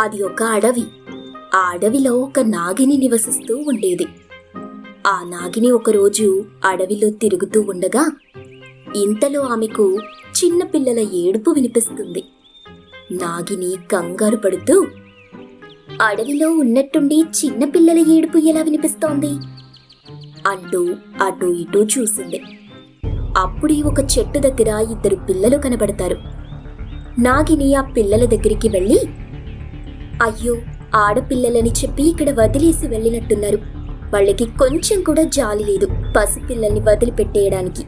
అది ఒక అడవి. ఆ అడవిలో ఒక నాగిని నివసిస్తూ ఉండేది. ఆ నాగిని ఒకరోజు అడవిలో తిరుగుతూ ఉండగా ఇంతలో ఆమెకు చిన్నపిల్లల ఏడుపు వినిపిస్తుంది. నాగిని కంగారు పడుతూ అడవిలో ఉన్నట్టుండి చిన్నపిల్లల ఏడుపు ఎలా వినిపిస్తోంది? అంటూ అటు ఇటు చూసింది. అప్పుడే ఒక చెట్టు దగ్గర ఇద్దరు పిల్లలు కనబడతారు. నాగిని ఆ పిల్లల దగ్గరికి వెళ్ళి అయ్యో ఆడపిల్లలని చెప్పి ఇక్కడ వదిలేసి వెళ్ళినట్టున్నారు. వాళ్ళకి కొంచెం కూడా జాలి లేదు పసిపిల్లల్ని వదిలిపెట్టేయడానికి.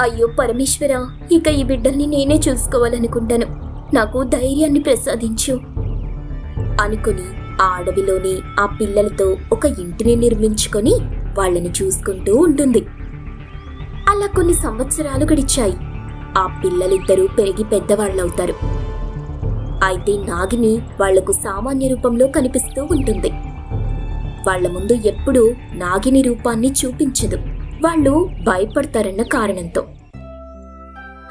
అయ్యో పరమేశ్వర ఇక ఈ బిడ్డల్ని నేనే చూసుకోవాలనుకుంటాను. నాకు ధైర్యాన్ని ప్రసాదించు. అనుకుని ఆ అడవిలోని ఆ పిల్లలతో ఒక ఇంటిని నిర్మించుకొని వాళ్ళని చూసుకుంటూ ఉంటుంది. అలా కొన్ని సంవత్సరాలు గడిచాయి. ఆ పిల్లలిద్దరూ పెరిగి పెద్దవాళ్ళవుతారు. అయితే నాగిని వాళ్ళకు సామాన్య రూపంలో కనిపిస్తూ ఉంటుంది. వాళ్ళ ముందు ఎప్పుడూ నాగిని రూపాన్ని చూపించదు. వాళ్ళు భయపడతారన్న కారణంతో.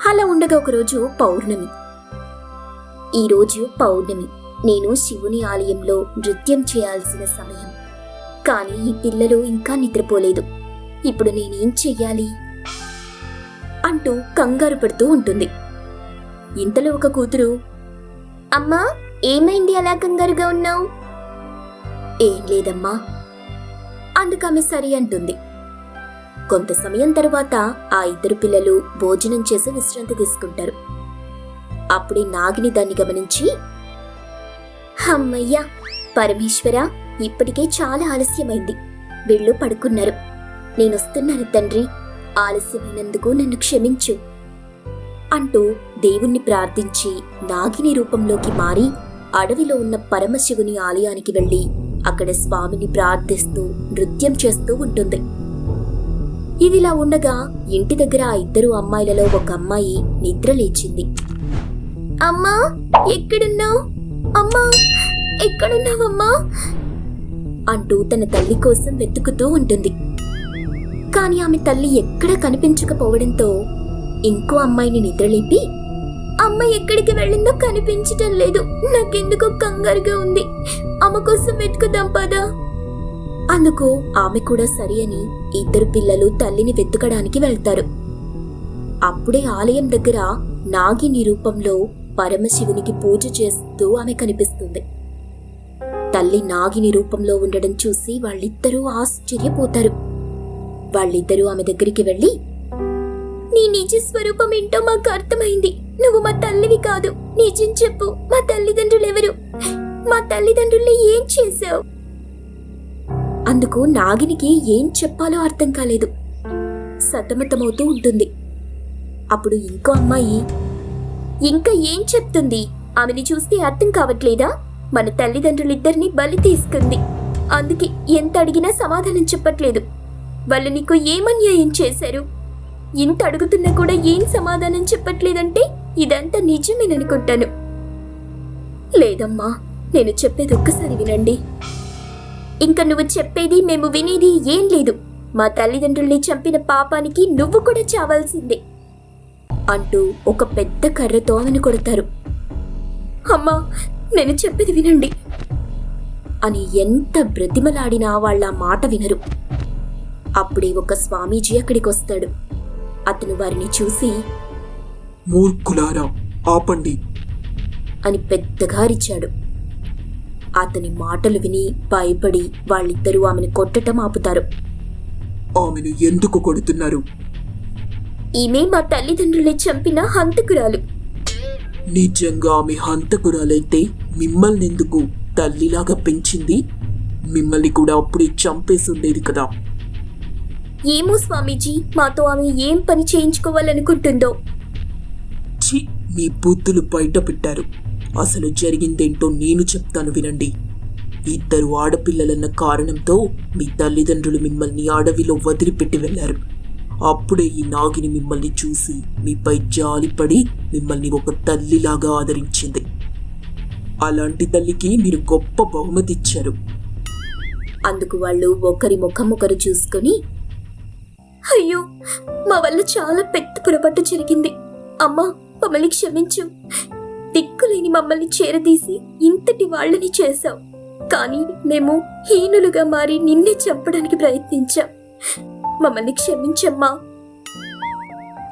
అలా ఉండగా ఒకరోజు పౌర్ణమి. ఈరోజు పౌర్ణమి. నేను శివుని ఆలయంలో నృత్యం చేయాల్సిన సమయం. కానీ ఈ పిల్లలు ఇంకా నిద్రపోలేదు. ఇప్పుడు నేనేం చెయ్యాలి? అంటూ కంగారు పడుతూ ఉంటుంది. ఇంతలో ఒక కూతురు అమ్మా ఏమైంది అలా కంగారుగా ఉన్నావు? ఏం లేదమ్మా. అందుకమె సరి అంటుంది. కొంత సమయం తరువాత ఆ ఇద్దరు పిల్లలు భోజనం చేసి విశ్రాంతి తీసుకుంటారు. అప్పుడే నాగిని దాన్ని గమనించి అమ్మయ్యా పరమేశ్వర ఇప్పటికే చాలా ఆలస్యమైంది. వీళ్ళు పడుకున్నారు. నేనొస్తున్నాను తండ్రి. ఆలస్యమైనందుకు నన్ను క్షమించు. అంటూ దేవుణ్ణి ప్రార్థించి నాగిని రూపంలోకి మారి అడవిలో ఉన్న పరమశివుని ఆలయానికి వెళ్ళి అక్కడ స్వామిని ప్రార్థిస్తూ నృత్యం చేస్తూ ఉంటుంది. ఇదిలా ఉండగా ఇంటి దగ్గర ఆ ఇద్దరు అమ్మాయిలలో ఒక అమ్మాయి నిద్ర లేచింది. అమ్మా ఎక్కడున్నావు? అమ్మా ఎక్కడున్నావమ్మా? అంటూ తన తల్లి కోసం వెతుకుతూ ఉంటుంది. కానీ ఆమె తల్లి ఎక్కడ కనిపించకపోవడంతో ఇంకో అమ్మాయిని నిద్రలేపి అమ్మాయి ఎక్కడికి వెళ్ళిందో కనిపించటం లేదు. నాకెందుకో కంగారుగా ఉంది. అమ్మ కోసం వెతుకుదాం పదా. అందుకు ఆమె కూడా సరి అని ఇద్దరు పిల్లలు తల్లిని వెతుకడానికి వెళ్తారు. అప్పుడే ఆలయం దగ్గర నాగిని రూపంలో పరమశివునికి పూజ చేస్తూ ఆమె కనిపిస్తుంది. తల్లి నాగిని రూపంలో ఉండడం చూసి వాళ్ళిద్దరూ ఆశ్చర్యపోతారు. వాళ్ళిద్దరూ ఆమె దగ్గరికి వెళ్ళి నీ నిజ స్వరూపం ఏంటో మాకు అర్థమైంది. నువ్వు మా తల్లివి కాదు. నిజం చెప్పు. మా తల్లిదండ్రులు ఎవరు? మా తల్లిదండ్రుల్ని ఏం చేశావు? అందుకు నాగినికి ఏం చెప్పాలో అర్థం కాలేదు. సతమతమవుతూ ఉంటుంది. అప్పుడు ఇంకో అమ్మాయి ఇంకా ఏం చెప్తుంది? ఆమెని చూస్తే అర్థం కావట్లేదా? మన తల్లిదండ్రులిద్దరిని బలి తీసుకుంది. అందుకే ఎంత అడిగినా సమాధానం చెప్పట్లేదు. వాళ్ళు నీకు ఏమన్యాయం చేశారు? ఇంత అడుగుతున్నా కూడా ఏం సమాధానం చెప్పట్లేదంటే ఇదంతా నిజమేననుకుంటాను లేదమ్మా నేను చెప్పేది ఒక్కసారి వినండి. ఇంకా నువ్వు చెప్పేది మేము వినేది ఏం లేదు. మా తల్లిదండ్రుల్ని చంపిన పాపానికి నువ్వు కూడా చావాల్సిందే అంటూ ఒక పెద్ద కర్రతో ఆమెను కొడతారు. అమ్మా నేను చెప్పేది వినండి అని ఎంత బ్రతిమలాడినా వాళ్ళ మాట వినరు. అప్పుడే ఒక స్వామీజీ అక్కడికి వస్తాడు అతను వారిని చూసి మూర్ఖులారా ఆపండి. అని పెద్దగా అరిచాడు. అతని మాటలు విని భయపడి వాళ్ళిద్దరూ ఆమెను కొట్టటం ఆపుతారు. ఆమెను ఎందుకు కొడుతున్నారు? ఈమె మా తల్లిదండ్రులే చంపిన హంతకురాలు. నిజంగా ఆమె హంతకురాలైతే మిమ్మల్ని ఎందుకు తల్లిలాగా పెంచింది? మిమ్మల్ని కూడా అప్పుడే చంపేసి ఉండేది కదా. ఏమో స్వామీజీ మాతో ఆమె ఏం పని చేయించుకోవాలనుకుంటుందో. ఛీ మీ బుద్ధులు బయట పెట్టారు. అసలు జరిగిందేంటో నేను చెప్తాను వినండి. ఇద్దరు ఆడపిల్లలన్న కారణంతో మీ తల్లిదండ్రులు మిమ్మల్ని అడవిలో వదిలిపెట్టి వెళ్ళారు. అప్పుడే ఈ నాగిని మిమ్మల్ని చూసి మీపై జాలిపడి మిమ్మల్ని ఒక తల్లిలాగా ఆదరించింది. అలాంటి తల్లికి మీరు గొప్ప బహుమతి ఇచ్చారు. అందుకు వాళ్ళు ఒకరి ముఖం ఒకరు చూసుకొని అయ్యో మా వల్ల చాలా పెద్ద పొరపాటు జరిగింది. అమ్మా మమ్మల్ని క్షమించు. దిక్కులేని మమ్మల్ని చేరదీసి ఇంతటి వాళ్ళని చేశావు. కానీ మేము హీనులుగా మారి నిన్నే చంపడానికి ప్రయత్నించాం. మమ్మల్ని క్షమించమ్మా.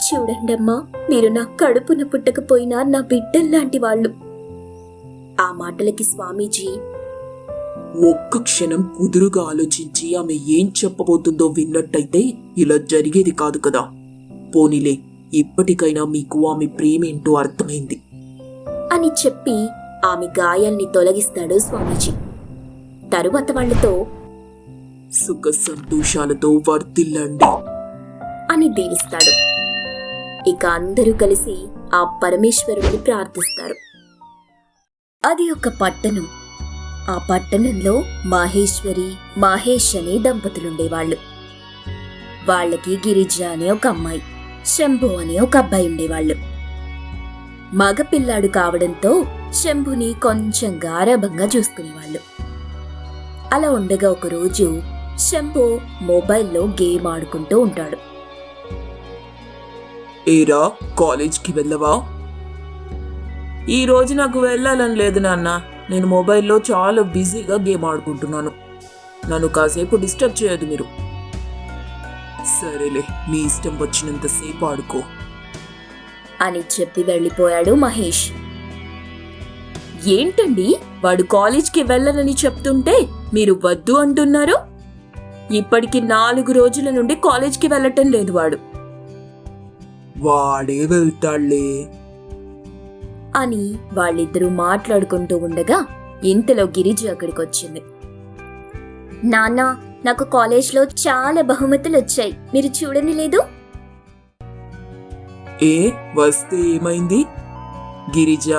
చూడండమ్మా మీరు నా కడుపున పుట్టకపోయినా నా బిడ్డల్లాంటి వాళ్ళు. ఆ మాటలకి స్వామీజీ ఒక్క క్షణం కుదురుగా ఆలోచించి ఆమె ఏం చెప్పబోతుందో విన్నట్టయితే ఇలా జరిగేది కాదు కదా. పోనీలే ఇప్పటికైనా మీకు ఆమె ప్రేమేంటో అర్థమైంది. అని చెప్పి ఆమె గాయాల్ని తొలగిస్తాడు స్వామీజీ. తరువాత వాళ్ళతో సుఖ సంతోషాలతో వర్తిల్లండి అని దీవిస్తాడు. ఇక అందరూ కలిసి ఆ పరమేశ్వరుడిని ప్రార్థిస్తారు. అది ఒక పట్టణం. ఆ పట్టణంలో మాహేశ్వరి మహేష్ అనే దంపతులుండేవాళ్ళు. వాళ్ళకి గిరిజ అనే ఒక అమ్మాయి శంభు అనే ఒక అబ్బాయి ఉండేవాళ్ళు. మగపిల్లాడు కావడంతో శంభుని కొంచెం గారాభంగా చూసుకునేవాళ్ళు. అలా ఉండగా ఒకరోజు శంభు మొబైల్లో గేమ్ ఆడుకుంటూ ఉంటాడు. ఏరా కాలేజ్కి వెళ్ళవా? ఈ రోజు నాకు వెళ్ళాలని లేదు నాన్న. నేను మొబైల్లో చాలా బిజీగా గేమ్ ఆడుకుంటున్నాను. నన్ను కాసేపు డిస్టర్బ్ చేయదు మీరు. సరేలే నీ ఇష్టం వచ్చినంతసేపు ఆడుకో. అని చెప్పి వెళ్ళిపోయాడు మహేష్. ఏంటండి? వాడు కాలేజ్కి వెళ్ళనని చెప్తుంటే మీరు వద్దు అంటున్నారు? ఇప్పటికి నాలుగు రోజుల నుండి కాలేజ్కి వెళ్ళటం లేదు వాడు. వాడే వెళ్తాళ్ళే. అని వాళ్ళిద్దరూ మాట్లాడుకుంటూ ఉండగా ఇంతలో గిరిజ అక్కడికి వచ్చింది నాన్న నాకు కాలేజ్లో చాలా బహుమతులు వచ్చాయి మీరు చూడని లేదు? ఏ వస్తే ఏమైంది? గిరిజ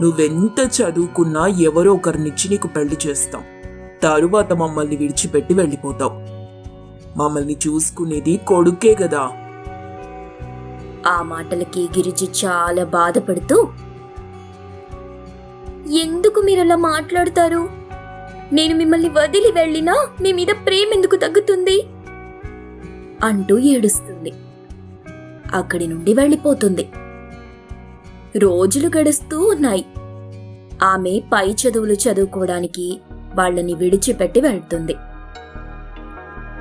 నువ్వెంత చదువుకున్నా ఎవరో ఒకరినిచ్చి నీకు పెళ్ళి చేస్తాం. తరువాత మమ్మల్ని విడిచిపెట్టి వెళ్ళిపోతావు మమ్మల్ని చూసుకునేది కొడుకే కదా. ఆ మాటలకి గిరిజ చాలా బాధపడుతూ ఎందుకు మీరు అలా మాట్లాడతారు? నేను మిమ్మల్ని వదిలి వెళ్ళినా మీ మీద ప్రేమ ఎందుకు తగ్గుతుంది? అంటూ ఏడుస్తుంది. అక్కడి నుండి వెళ్ళిపోతుంది. రోజులు గడుస్తూ ఉన్నాయి. ఆమె పై చదువులు చదువుకోవడానికి వాళ్ళని విడిచిపెట్టి వెళ్తుంది.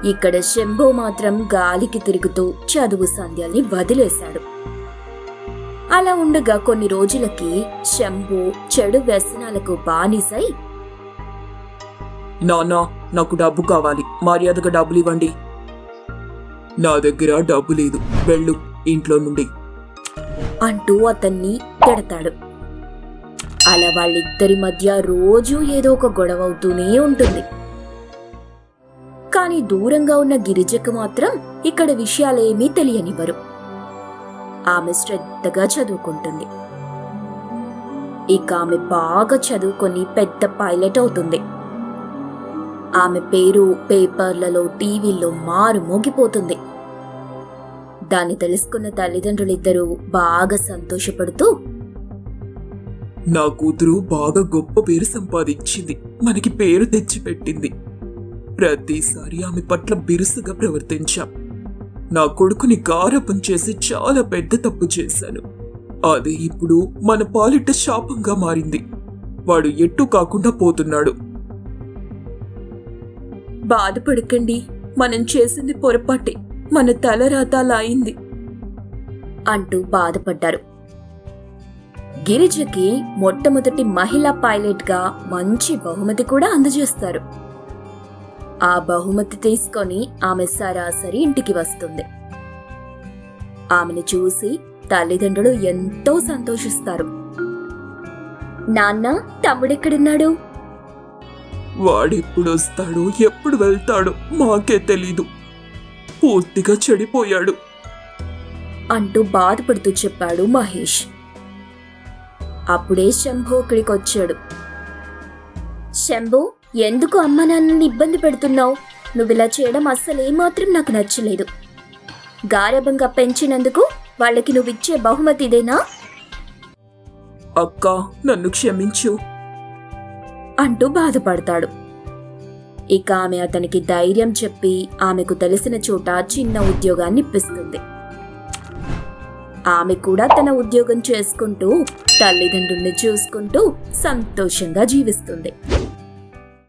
ఇక్కడ శంభో మాత్రం గాలికి తిరుగుతూ చదువు సంధ్యాల్ని వదిలేశాడు. అలా ఉండగా కొన్ని రోజులకి శంభు చెడు వ్యసనాలకు బానిసై నాన్నా నాకు డబ్బు కావాలి. మర్యాదగా డబ్బులు ఇవ్వండి. నా దగ్గర డబ్బు లేదు. వెళ్ళు ఇంట్లో నుండి. అంటూ అతన్ని తిడతాడు. అలా వాళ్ళిద్దరి మధ్య రోజూ ఏదో ఒక గొడవ అవుతూనే ఉంటుంది. కానీ దూరంగా ఉన్న గిరిజకు మాత్రం ఇక్కడ విషయాలేమీ తెలియనివ్వరు. ఆమె శ్రద్ధగా చదువుకుంటుంది. ఇక ఆమె బాగా చదువుకొని పెద్ద పైలట్ అవుతుంది. ఆమె పేరు పేపర్లలో టీవీల్లో మారు మోగిపోతుంది. దాన్ని తెలుసుకున్న తల్లిదండ్రులిద్దరూ బాగా సంతోషపడుతూ నా కూతురు బాగా గొప్ప పేరు సంపాదించింది. మనకి పేరు తెచ్చిపెట్టింది. ప్రతిసారి ఆమె పట్ల బిరుసుగా ప్రవర్తించాం. నా కొడుకుని గారపం చేసి చాలా పెద్ద తప్పు చేశాను. అది ఇప్పుడు మన పాలిట శాపంగా మారింది. వాడు ఎట్టు కాకుండా పోతున్నాడు. బాధపడకండి. మనం చేసింది పొరపాటే. మన తలరాత అలా అయింది. అంటూ బాధపడ్డారు. గిరిజకి మొట్టమొదటి మహిళా పైలట్గా మంచి బహుమతి కూడా అందజేస్తారు. ఆ బహుమతి తీసుకొని ఆమె సరాసరి ఇంటికి వస్తుంది. ఆమెను చూసి తల్లిదండ్రులు ఎంతో సంతోషిస్తారు. నాన్న తమ్ముడెక్కడున్నాడు? వాడెప్పుడు వస్తాడో ఎప్పుడు వెళ్తాడో మాకే తెలీదు. పూర్తిగా చెడిపోయాడు. అంటూ బాధపడుతూ చెప్పాడు మహేష్. అప్పుడే శంభు అక్కడికి వచ్చాడు శంభు ఎందుకు అమ్మ నాన్నని ఇబ్బంది పెడుతున్నావు? నువ్వు ఇలా చేయడం అస్సలు ఏమాత్రం నాకు నచ్చలేదు. గారభంగా పెంచినందుకు వాళ్ళకి నువ్విచ్చే బహుమతి ఇదేనా? అక్క నన్ను క్షమించు. అంటూ బాధపడతాడు. ఇక ఆమె అతనికి ధైర్యం చెప్పి ఆమెకు తెలిసిన చోట చిన్న ఉద్యోగాన్ని ఇప్పిస్తుంది. ఆమె కూడా తన ఉద్యోగం చేసుకుంటూ తల్లిదండ్రుల్ని చూసుకుంటూ సంతోషంగా జీవిస్తుంది.